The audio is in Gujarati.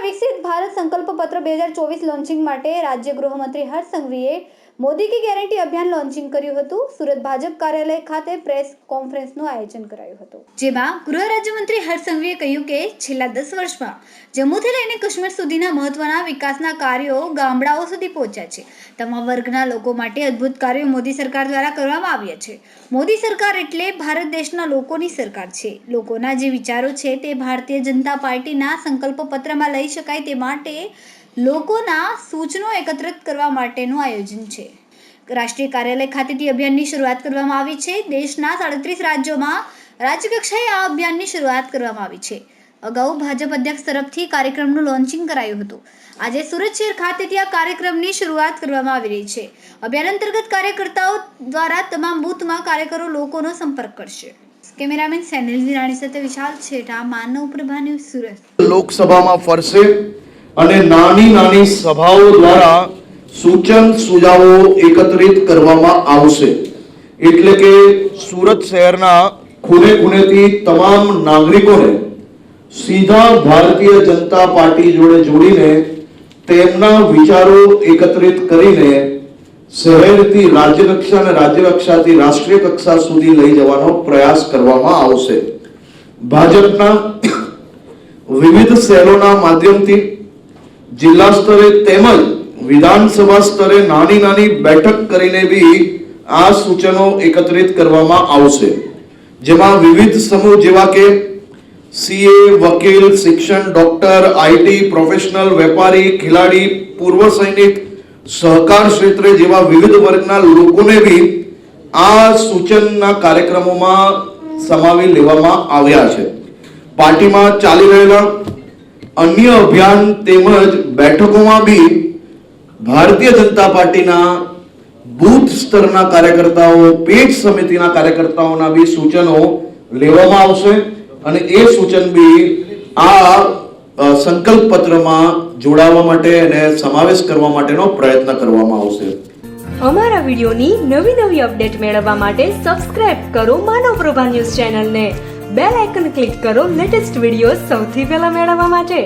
વિકસિત ભારત સંકલ્પ પત્ર બે હજાર ચોવીસ લોન્ચિંગ માટે રાજ્ય ગૃહમંત્રી હર્ષ સંઘવીએ મોદી કી ગેરંટી અભિયાન લોન્ચિંગ કર્યું હતું. સુરત ભાજપ કાર્યાલય ખાતે પ્રેસ કોન્ફરન્સનું આયોજન કરાયું હતું. જેમાં ગૃહ રાજ્યમંત્રી હર્ષસંઘવીએ કહ્યું કે, છેલ્લા દસ વર્ષમાં જમ્મુથી લઈને કાશ્મીર સુધીના મહત્વના વિકાસના કાર્યો ગામડાઓ સુધી પહોંચ્યા છે. તમામ વર્ગના લોકો માટે અદ્ભુત કાર્યો મોદી સરકાર દ્વારા કરવામાં આવ્યા છે. મોદી સરકાર એટલે ભારત દેશના લોકોની સરકાર છે. લોકોના જે વિચારો છે તે ભારતીય જનતા પાર્ટીના સંકલ્પ પત્રમાં લઈ શકાય તે માટે લોકોના સૂચનો એકત્રિત કરવા માટેનું આયોજન છે. રાષ્ટ્રીય કાર્યાલય ખાતેથી અભિયાનની શરૂઆત કરવામાં આવી છે. દેશના સાડત્રીસ રાજ્યોમાં રાજ્યકક્ષાએ આ અભિયાનની શરૂઆત કરવામાં આવી છે. અગાઉ ભાજપ અધ્યક્ષ તરફથી કાર્યક્રમનું લોન્ચિંગ કરાયું હતું. આજે સુરત શહેર ખાતેથી આ કાર્યક્રમની શરૂઆત કરવામાં આવી રહી છે. અભિયાન અંતર્ગત કાર્યકર્તાઓ દ્વારા તમામ બૂથમાં કાર્યકરો લોકોનો સંપર્ક કરશે. કેમેરામેન સેનિલ વિરાણી સાથે વિશાલ છેઠા, માનવ પ્રભા ન્યૂઝ સુરત. લોકસભામાં ફરશે. અને નાની નાની સભાઓ દ્વારા સૂચન સુઝાવો એકત્રિત કરવામાં આવશે. એટલે કે સુરત શહેરના ખૂણે ખૂણેથી તમામ નાગરિકોને સીધા ભારતીય જનતા પાર્ટી જોડે જોડીને તેમના વિચારો એકત્રિત કરીને શહેરથી રાજ્ય કક્ષા અને રાજ્ય કક્ષાથી રાષ્ટ્રીય કક્ષા સુધી લઈ જવાનો પ્રયાસ કરવામાં આવશે. ભાજપના વિવિધ શહેરોના માધ્યમથી જિલ્લા સ્તરે તેમજ વિધાનસભા સ્તરે નાની નાની બેઠક કરીને બી આ સૂચનો એકત્રિત કરવામાં આવશે. જેમાં વિવિધ સમૂહ જેવા કે સીએ, વકીલ, શિક્ષણ ડોક્ટર આઈટી પ્રોફેશનલ વેપારી, ખેલાડી, પૂર્વ સૈનિક, સહકાર ક્ષેત્રે જેવા વિવિધ વર્ગના લોકોને બી આ સૂચનના કાર્યક્રમોમાં સમાવી લેવામાં આવ્યા છે. પાર્ટીમાં ચાલી રહેલા અન્ય અભિયાન તેમજ બેઠકોમાં બી ભારતીય જનતા પાર્ટીના બૂથ સ્તરના કાર્યકર્તાઓ, પેજ સમિતિના કાર્યકર્તાઓના બી સૂચનો લેવામાં આવશે અને એ સૂચન બી આ સંકલ્પ પત્રમાં જોડાવા માટે અને સમાવેશ કરવા માટેનો પ્રયત્ન કરવામાં આવશે. અમારા વિડિયોની નવી નવી અપડેટ મેળવવા માટે સબસ્ક્રાઇબ કરો માનવ પ્રભા ન્યૂઝ ચેનલને. બેલ આઇકન ક્લિક કરો લેટેસ્ટ વીડિયો સૌથી પહેલા મેળવવા માટે.